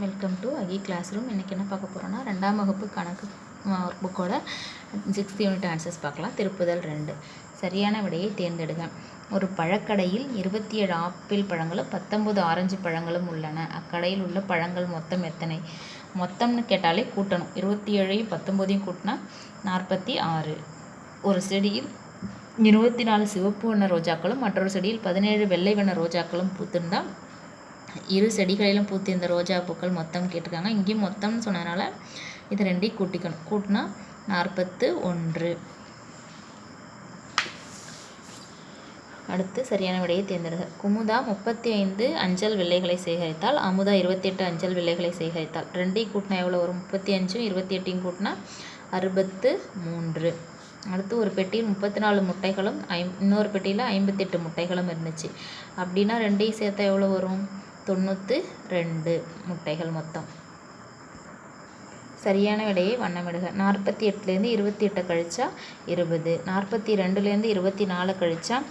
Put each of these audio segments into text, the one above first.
Welcome to Ahi classroom இன்றைக்கி என்ன பார்க்க போகிறோன்னா ரெண்டாம் வகுப்பு கணக்கு ஒர்க் புக்கோட சிக்ஸ்த் யூனிட் ஆன்சர்ஸ் பார்க்கலாம். திருப்புதல் ரெண்டு. சரியான விடையை தேர்ந்தெடுங்க. ஒரு பழக்கடையில் இருபத்தி ஏழு ஆப்பிள் பழங்களும் பத்தொம்பது ஆரஞ்சு பழங்களும் உள்ளன. அக்கடையில் உள்ள பழங்கள் மொத்தம் எத்தனை? மொத்தம்னு கேட்டாலே கூட்டணும். இருபத்தி ஏழையும் பத்தொம்போதையும் கூட்டினா நாற்பத்தி ஆறு. ஒரு செடியில் இருபத்தி நாலு சிவப்பு வண்ண ரோஜாக்களும் மற்றொரு செடியில் பதினேழு வெள்ளை வண்ண ரோஜாக்களும் பூத்திருந்தால் இரு செடிகளிலும் பூத்திருந்த ரோஜா பூக்கள் மொத்தம் கேட்டிருக்காங்க. இங்கேயும் மொத்தம்னு சொன்னதுனால இது ரெண்டையும் கூட்டிக்கணும். கூட்டினா நாற்பத்து ஒன்று அடுத்து சரியான விடையை தேர்ந்தெடுக குமுதா முப்பத்தி ஐந்து அஞ்சல் வில்லைகளை சேகரித்தால் அமுதா இருபத்தி எட்டு அஞ்சல் வில்லைகளை சேகரித்தால். ரெண்டையும் கூட்டினா எவ்வளோ வரும்? முப்பத்தி அஞ்சும் இருபத்தி எட்டையும் கூட்டினா அறுபத்து மூன்று அடுத்து ஒரு பெட்டியில் முப்பத்தி நாலு முட்டைகளும் ஐம் இன்னொரு பெட்டியில் ஐம்பத்தெட்டு முட்டைகளும் இருந்துச்சு. அப்படின்னா ரெண்டையும் சேர்த்தா எவ்வளோ வரும்? தொண்ணூற்று ரெண்டு முட்டைகள் மொத்தம். சரியான விடையை வண்ணமிடுக. நாற்பத்தி எட்டுலேருந்து இருபத்தி எட்டை கழிச்சா இருபது. நாற்பத்தி ரெண்டுலேருந்து இருபத்தி நாலு கழிச்சா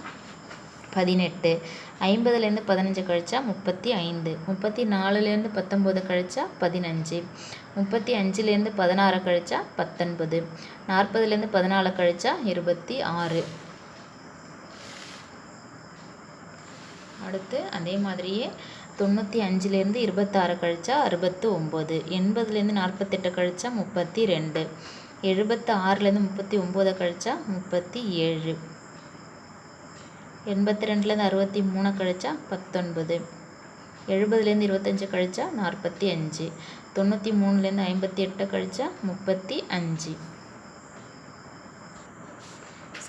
பதினெட்டு. ஐம்பதுலேருந்து பதினஞ்சு கழிச்சா முப்பத்தி ஐந்து. முப்பத்தி நாலுலேருந்து பத்தொம்போது கழிச்சா பதினஞ்சு. முப்பத்தி அஞ்சுலேருந்து பதினாறு கழிச்சா பத்தொன்பது. நாற்பதுலேருந்து பதினாலு கழிச்சா இருபத்தி ஆறு. அடுத்து அதே மாதிரியே தொண்ணூற்றி அஞ்சுலேருந்து இருபத்தாறு கழிச்சா அறுபத்து ஒம்பது எண்பதுலேருந்து நாற்பத்தெட்டு கழிச்சா முப்பத்தி ரெண்டு எழுபத்து ஆறுலேருந்து முப்பத்தி ஒம்போதை கழிச்சா முப்பத்தி ஏழு எண்பத்தி ரெண்டுலேருந்து அறுபத்தி மூணு கழிச்சா பத்தொன்பது எழுபதுலேருந்து இருபத்தஞ்சி கழிச்சா நாற்பத்தி அஞ்சு தொண்ணூற்றி மூணுலேருந்து ஐம்பத்தி எட்டு கழிச்சா முப்பத்தி அஞ்சு.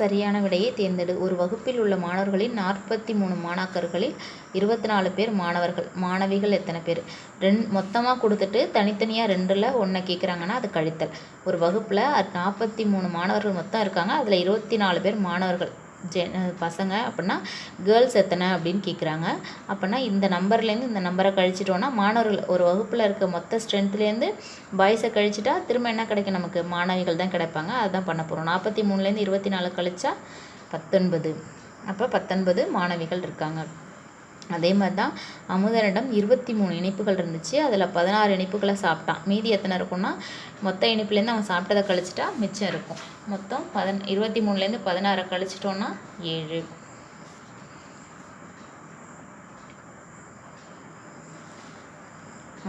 சரியான விடையை தேர்ந்தெடு. ஒரு வகுப்பில் உள்ள மாணவர்களின் நாற்பத்தி மூணு மாணாக்கர்களில் இருபத்தி நாலு பேர் மாணவர்கள். மாணவிகள் எத்தனை பேர்? ரெண் மொத்தமாக கொடுத்துட்டு தனித்தனியாக ரெண்டில் ஒன்றை கேட்குறாங்கன்னா அது கழித்தல். ஒரு வகுப்பில் நாற்பத்தி மூணு மாணவர்கள் மொத்தம் இருக்காங்க. அதில் இருபத்தி நாலு பேர் மாணவர்கள். ஜென் பசங்க அப்படின்னா கேர்ள்ஸ் எத்தனை? அப்படின்னு கேட்குறாங்க அப்படின்னா இந்த நம்பர்லேருந்து இந்த நம்பரை கழிச்சிட்டோன்னா மாணவர்கள் ஒரு வகுப்பில் இருக்க மொத்த ஸ்ட்ரென்த்லேருந்து பாய்ஸை கழிச்சிட்டா திரும்ப என்ன கிடைக்கும் நமக்கு? மாணவிகள் தான் கிடைப்பாங்க. அதுதான் பண்ண போகிறோம் நாற்பத்தி மூணுலேருந்து இருபத்தி நாலு கழிச்சா பத்தொன்பது. அப்போ பத்தொன்பது மாணவிகள் இருக்காங்க. அதே மாதிரி தான் அமுதனிடம் இருபத்தி மூணு இனிப்புகள் இருந்துச்சு. அதில் பதினாறு இனிப்புகளை சாப்பிட்டான். மீதி எத்தனை இருக்கும்னா மொத்த இனிப்புலேருந்து அவன் சாப்பிட்டதை கழிச்சிட்டா மிச்சம் இருக்கும். மொத்தம் பதன் இருபத்தி மூணுலேருந்து பதினாறை கழிச்சிட்டோன்னா ஏழு.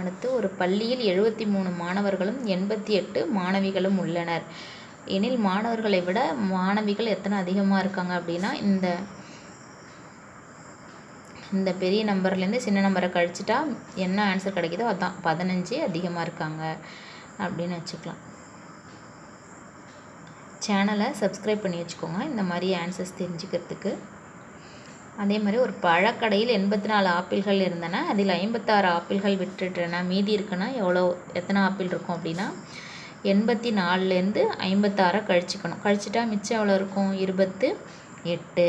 அடுத்து ஒரு பள்ளியில் எழுபத்தி மூணு மாணவர்களும் எண்பத்தி எட்டு மாணவிகளும் உள்ளனர். எனில் மாணவர்களை விட மாணவிகள் எத்தனை அதிகமாக இருக்காங்க அப்படின்னா இந்த இந்த பெரிய நம்பர்லேருந்து சின்ன நம்பரை கழிச்சிட்டா என்ன ஆன்சர் கிடைக்குதோ அதுதான் பதினஞ்சு அதிகமாக இருக்காங்க அப்படின்னு வச்சுக்கலாம். சேனலை சப்ஸ்கிரைப் பண்ணி வச்சுக்கோங்க. இந்த மாதிரி ஆன்சர்ஸ் தெரிஞ்சுக்கிறதுக்கு. அதே மாதிரி ஒரு பழக்கடையில் எண்பத்தி நாலு ஆப்பிள்கள் இருந்தன அதில் ஐம்பத்தாறு ஆப்பிள்கள் விட்டுட்டேன்னா மீதி இருக்குன்னா எவ்வளோ எத்தனை ஆப்பிள் இருக்கும் அப்படின்னா எண்பத்தி நாலுலேருந்து ஐம்பத்தாறை கழிச்சிக்கணும். கழிச்சிட்டா மிச்சம் எவ்வளோ இருக்கும்? இருபத்து எட்டு.